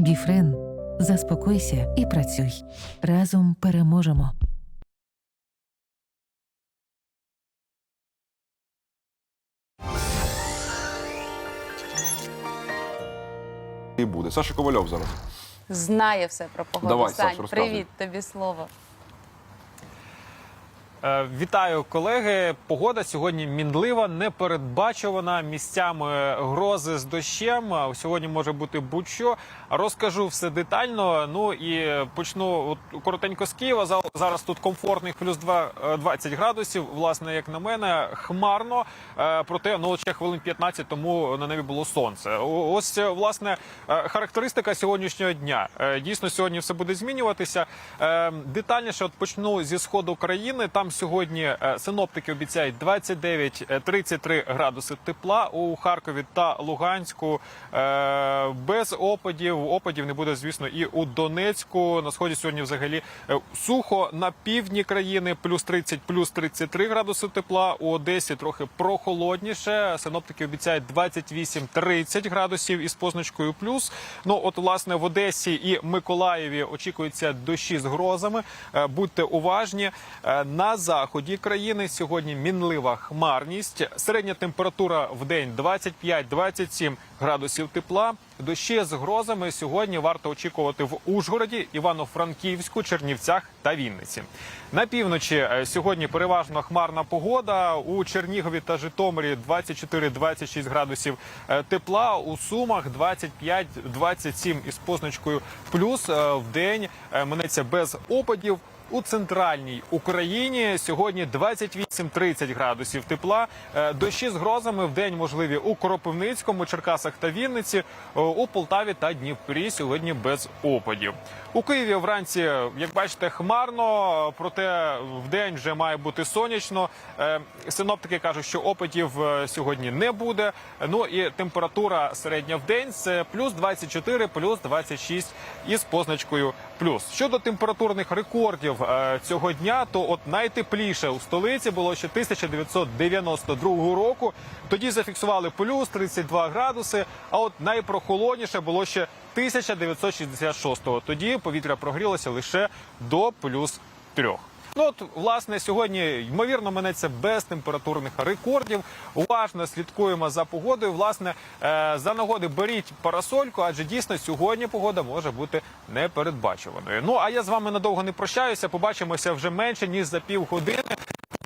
Біфрен. Заспокойся і працюй. Разом переможемо. І буде. Саша Ковальов зараз. Знає все про погоду. Давай, Сань, Саш, розказуй. привіт, тобі слово. Е, Вітаю, колеги. Погода сьогодні мінлива, непередбачувана. Місцями грози з дощем. Сьогодні може бути будь-що. Розкажу все детально. Ну і почну от коротенько з Києва. Зараз тут комфортних плюс два- е, 20 градусів. Власне, як на мене, хмарно. Е, Проте ну ще хвилин 15 тому на небі було сонце. Ось власне характеристика сьогоднішнього дня. Дійсно, сьогодні все буде змінюватися. Детальніше от почну зі сходу країни. Там сьогодні е, синоптики обіцяють 29-33 градуси тепла у Харкові та Луганську. Е, Без опадів. Опадів не буде, звісно, і у Донецьку. На сході сьогодні взагалі е, сухо на півдні країни плюс 30, плюс 33 градуси тепла. У Одесі трохи прохолодніше. Синоптики обіцяють 28-30 градусів із позначкою плюс. Ну от власне в Одесі і Миколаєві очікуються дощі з грозами. Будьте уважні. На заході країни сьогодні мінлива хмарність. Середня температура в день 25-27 градусів тепла. Дощі з грозами сьогодні варто очікувати в Ужгороді, Івано-Франківську, Чернівцях та Вінниці. На півночі е, сьогодні переважно хмарна погода. У Чернігові та Житомирі 24-26 градусів е, тепла. У Сумах 25-27 із позначкою плюс Е, в день минеться без опадів. У центральній Україні сьогодні 28-30 градусів тепла. Е, Дощі з грозами в день можливі у Кропивницькому, Черкасах та Вінниці, Е, у Полтаві та Дніпрі сьогодні без опадів. У Києві вранці, як бачите, хмарно, проте в день вже має бути сонячно. Е, Синоптики кажуть, що опадів сьогодні не буде. Ну і температура середня в день це плюс 24, плюс 26 із позначкою плюс. Щодо температурних рекордів е, цього дня, то от найтепліше у столиці було ще 1992 року. Тоді зафіксували плюс 32 градуси. А от найпрохолодніше було ще 1966-го. Тоді повітря прогрілося лише до плюс трьох. Ну от, власне, сьогодні ймовірно минеться без температурних рекордів. Уважно слідкуємо за погодою. Власне, е, за нагоди беріть парасольку, адже дійсно сьогодні погода може бути непередбачуваною. Ну а я з вами надовго не прощаюся. Побачимося вже менше ніж за півгодини.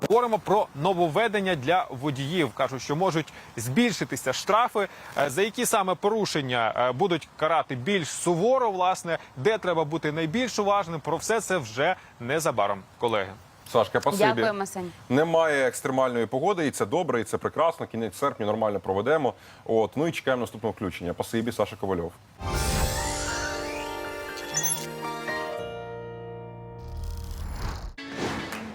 Говоримо про нововведення для водіїв. кажуть, що можуть збільшитися штрафи, е, за які саме порушення е, будуть карати більш суворо. Власне, де треба бути найбільш уважним. Про все це вже незабаром, колеги. Сашка, спасибі. Дякуємо, Сань. Немає екстремальної погоди, і це добре, і це прекрасно. Кінець серпня нормально проведемо. От ну і чекаємо наступного включення. Спасибі, Саша Ковальов.